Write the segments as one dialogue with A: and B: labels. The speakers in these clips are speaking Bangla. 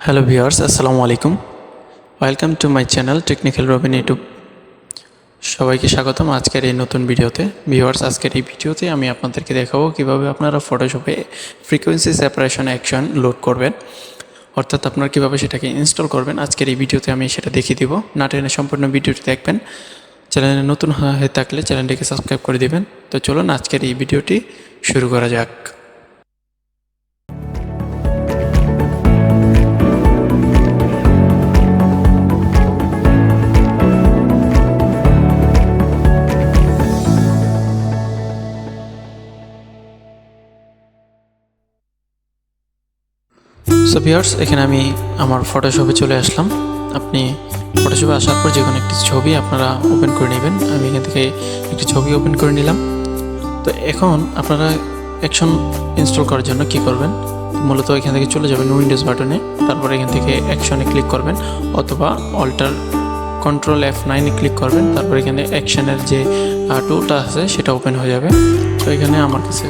A: হ্যালো ভিউয়ার্স আসসালামু আলাইকুম welcome to my channel technical Robin YouTube সবাইকে স্বাগতম আজকের এই নতুন ভিডিওতে। ভিউয়ার্স আজকের এই ভিডিওতে আমি আপনাদেরকে দেখাবো কীভাবে আপনারা ফটোশপে ফ্রিকোয়েন্সি সেপারেশন অ্যাকশন লোড করবেন। অর্থাৎ আপনারা কীভাবে সেটাকে ইনস্টল করবেন। আজকের এই ভিডিওতে আমি সেটা দেখিয়ে দিব। না টেনে সম্পূর্ণ ভিডিওটি দেখবেন। চ্যানেলে নতুন হয়ে থাকলে চ্যানেলটিকে সাবস্ক্রাইব করে দিবেন। তো চলুন আজকের এই ভিডিওটি শুরু করা যাক। সো ভিউয়ার্স এখানে আমি আমার ফটোশপে চলে আসলাম। আপনি ফটোশপে আসার পর যে কোনো একটি ছবি আপনারা ওপেন করে নেবেন। আমি এখান থেকে একটি ছবি ওপেন করে নিলাম। তো এখন আপনারা অ্যাকশন ইনস্টল করার জন্য কি করবেন? মূলত এখান থেকে চলে যাবেন উইন্ডোজ বাটনে তারপর এখান থেকে অ্যাকশনে ক্লিক করবেন। অথবা অল্টার কন্ট্রোল এফ নাইনে ক্লিক করবেন। তারপর এখানে অ্যাকশনের যে টুলটা আছে, সেটা ওপেন হয়ে যাবে। তো এখানে আমার কাছে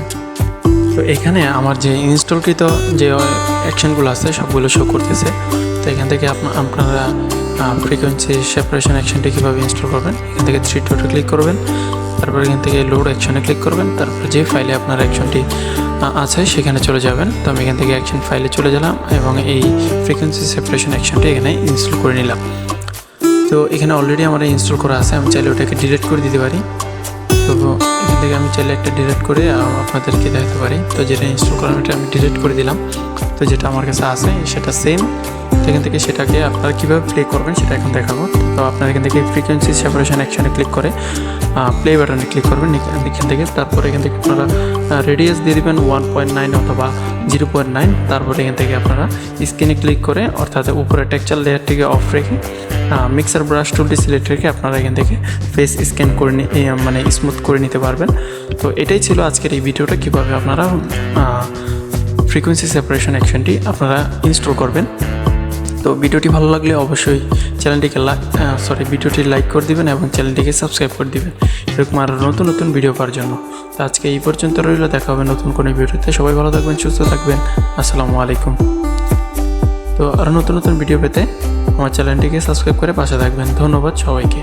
A: তো এখানে আমার যে ইনস্টলকৃত যে অ্যাকশনগুলো আছে, সবগুলো শো করতেছে। তো এখান থেকে আপনা- আপনারা ফ্রিকোয়েন্সি সেপারেশন অ্যাকশনটি কীভাবে ইনস্টল করবেন, এখান থেকে থ্রি ডটে ক্লিক করবেন। তারপর এখান থেকে লোড অ্যাকশনে ক্লিক করবেন। তারপর যে ফাইলে আপনার অ্যাকশনটি আছে, সেখানে চলে যাবেন। তো আমি এখান থেকে অ্যাকশন ফাইলে চলে গেলাম এবং এই ফ্রিকোয়েন্সি সেপারেশন অ্যাকশনটি এখানে ইনস্টল করে নিলাম। তো এখানে অলরেডি আমার ইনস্টল করা আছে। আমি চাইলে ওটাকে ডিলিট করে দিতে পারি। তো এখান থেকে আমি চাইলে একটা ডিলেট করে আপনাদেরকে দেখাতে পারি। তো যেটা ইনস্টল করার এটা আমি ডিলেট করে দিলাম। তো যেটা আমার কাছে আছে, সেটা সেম এখান থেকে সেটাকে আপনারা কীভাবে প্লে করবেন, সেটা এখন দেখাবো। তো আপনারা এখান থেকে ফ্রিকোয়েন্সি সেপারেশন অ্যাকশনে ক্লিক করে প্লে বাটনে ক্লিক করবেন এখান থেকে তারপরে এখান থেকে আপনারা রেডিয়াস দিয়ে দেবেন ওয়ান পয়েন্ট নাইন অথবা জিরো পয়েন্ট নাইন তারপরে এখান থেকে আপনারা স্ক্রিনে ক্লিক করে অর্থাৎ উপরে টেক্সচার লেয়ারটিকে অফ রেখে মিক্সার ব্রাশ টুলটি সিলেক্ট রেখে আপনারা এখান থেকে ফেস স্ক্যান করে নি- এ, মানে স্মুথ করে নিতে পারবেন। তো এটাই ছিল আজকের এই ভিডিওটা কীভাবে আপনারা ফ্রিকোয়েন্সি সেপারেশন অ্যাকশনটি আপনারা ইনস্টল করবেন। তো ভিডিওটি ভালো লাগলে অবশ্যই চ্যানেলটিকে লাইক সরি ভিডিওটি লাইক করে দিবেন এবং চ্যানেলটিকে সাবস্ক্রাইব করে দিবেন। এরকম আরও নতুন নতুন ভিডিও পাওয়ার জন্য। তো আজকে এই পর্যন্ত রইল, দেখা হবে নতুন কোনো ভিডিওতে। সবাই ভালো থাকবেন, সুস্থ থাকবেন। আসসালামু আলাইকুম। তো আরও নতুন নতুন ভিডিও পেতে আমার চ্যানেলটিকে সাবস্ক্রাইব করে পাশে থাকবেন। ধন্যবাদ সবাইকে।